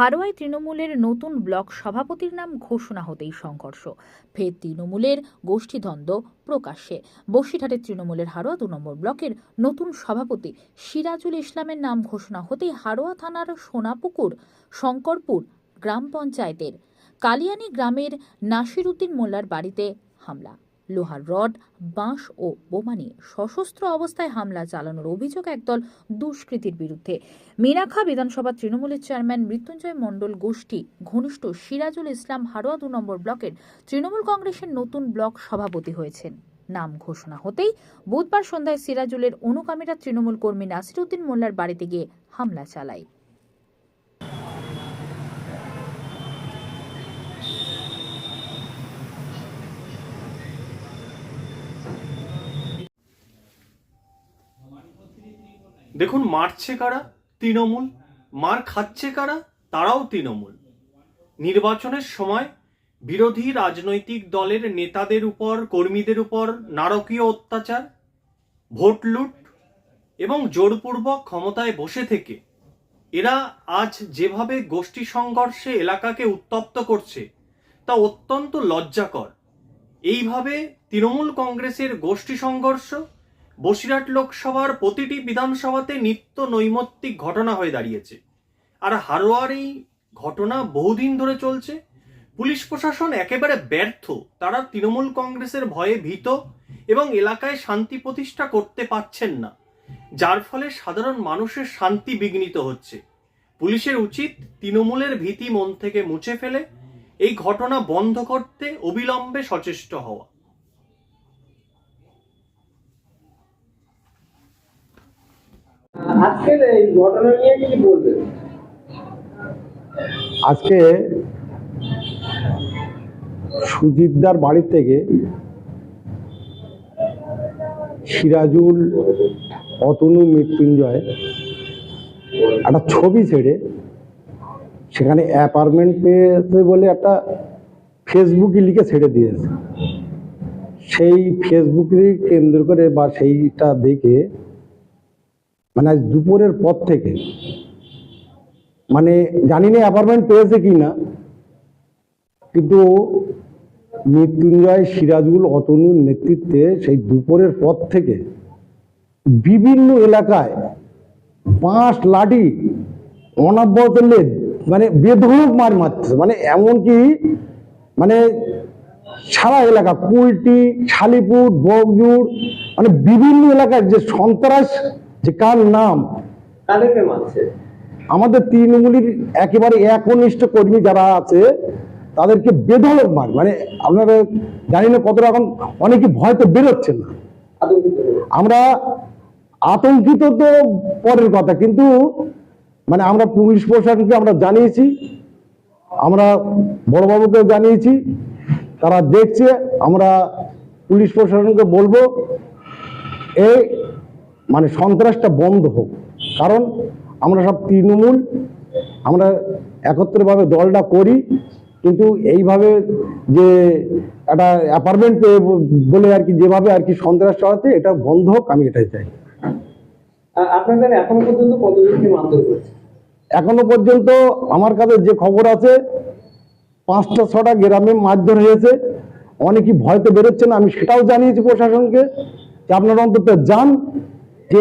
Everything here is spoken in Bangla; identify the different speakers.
Speaker 1: হারোয়ায় তৃণমূলের নতুন ব্লক সভাপতির নাম ঘোষণা হতেই সংঘর্ষ। ফের তৃণমূলের গোষ্ঠীদ্বন্দ্ব প্রকাশ্যে। বসিরহাটের তৃণমূলের হারোয়া দু নম্বর ব্লকের নতুন সভাপতি সিরাজুল ইসলামের নাম ঘোষণা হতেই হারোয়া থানার সোনাপুকুর, শঙ্করপুর গ্রাম পঞ্চায়েতের কালিয়ানি গ্রামের নাসির উদ্দিন মোল্লার বাড়িতে হামলা। লোহার রড, বাঁশ ও বোমা নিয়ে সশস্ত্র অবস্থায় হামলা চালানোর অভিযোগ একদল দুষ্কৃতীর বিরুদ্ধে। মিনাখা বিধানসভা তৃণমূলের চেয়ারম্যান মৃত্যুঞ্জয় মণ্ডল গোষ্ঠী ঘনিষ্ঠ সিরাজুল ইসলাম হারোয়া দু নম্বর ব্লকের তৃণমূল কংগ্রেসের নতুন ব্লক সভাপতি হয়েছেন। নাম ঘোষণা হতেই বুধবার সন্ধ্যায় সিরাজুলের অনুগামীরা তৃণমূল কর্মী নাসিরুদ্দিন মোল্লার বাড়িতে গিয়ে হামলা চালায়।
Speaker 2: দেখুন, মারছে কারা? তৃণমূল। মার খাচ্ছে কারা? তারাও তৃণমূল। নির্বাচনের সময় বিরোধী রাজনৈতিক দলের নেতাদের উপর, কর্মীদের উপর নারকীয় অত্যাচার, ভোট লুট এবং জোরপূর্বক ক্ষমতায় বসে থেকে এরা আজ যেভাবে গোষ্ঠী সংঘর্ষে এলাকাকে উত্তপ্ত করছে, তা অত্যন্ত লজ্জাকর। এইভাবে তৃণমূল কংগ্রেসের গোষ্ঠী সংঘর্ষ বসিরহাট লোকসভার প্রতিটি বিধানসভাতে নিত্য নৈমিত্তিক ঘটনা হয়ে দাঁড়িয়েছে। আর হারোয়ার এই ঘটনা বহুদিন ধরে চলছে। পুলিশ প্রশাসন একেবারে ব্যর্থ। তারা তৃণমূল কংগ্রেসের ভয়ে ভীত এবং এলাকায় শান্তি প্রতিষ্ঠা করতে পারছেন না। যার ফলে সাধারণ মানুষের শান্তি বিঘ্নিত হচ্ছে। পুলিশের উচিত তৃণমূলের ভীতি মন থেকে মুছে ফেলে। এই ঘটনা বন্ধ করতে অবিলম্বে সচেষ্ট হওয়া।
Speaker 3: এই ঘটনা নিয়ে কি বলবেন?
Speaker 4: আজকে সুজিতদার বাড়ি থেকে সিরাজুল, অতনু মৃত্যুঞ্জয় একটা ছবি ছেড়ে সেখানে অ্যাপার্টমেন্ট পেয়েছে বলে একটা ফেসবুকে লিখে ছেড়ে দিয়েছে। সেই ফেসবুকে কেন্দ্র করে বা সেইটা দেখে মানে আজ দুপুরের পর থেকে। মানে জানি না অ্যাপার্টমেন্ট পেয়েছে কি না। কিন্তু মৃত্যুঞ্জয়, সিরাজুল, অতনুর নেতৃত্বে সেই দুপুরের পর থেকে বিভিন্ন এলাকায় বাঁশ লাঠি অনাব্যত লেদ মানে বেধড়ক মার মারতেছে। মানে এমনকি মানে সারা এলাকা, কুলটি, শালিপুর বগজুর মানে বিভিন্ন এলাকায় যে সন্ত্রাস যে কার নাম? আমাদের তৃণমূলের একেবারে একনিষ্ঠ কর্মী যারা আছে তাদেরকে বেধড়ক মার। মানে আপনারা জানি না কত রকম অনেকে ভয় তো বেরোচ্ছেন না। আমরা আতঙ্কিত তো পরের কথা কিন্তু মানে আমরা পুলিশ প্রশাসনকে আমরা জানিয়েছি আমরা বড়বাবুকে জানিয়েছি তারা দেখছে আমরা পুলিশ প্রশাসনকে বলব এই মানে সন্ত্রাসটা বন্ধ হোক। কারণ আমরা সব তৃণমূল আমরা একত্রভাবে দলটা করি কিন্তু এইভাবে যে একটা অ্যাপার্টমেন্ট বলে আর কি যেভাবে আর কি সন্ত্রাস চড়াচ্ছে এটা বন্ধ হোক আমি এটাই চাই।
Speaker 3: আপনাদের এখনও পর্যন্ত কতজনকে মারধর করেছে?
Speaker 4: এখনও পর্যন্ত আমার কাছে যে খবর আছে পাঁচটা ছটা গ্রামে মারধর হয়েছে। অনেকেই ভয়তে বেরোচ্ছে না আমি সেটাও জানিয়েছি প্রশাসনকে যে আপনারা অন্তত যান যে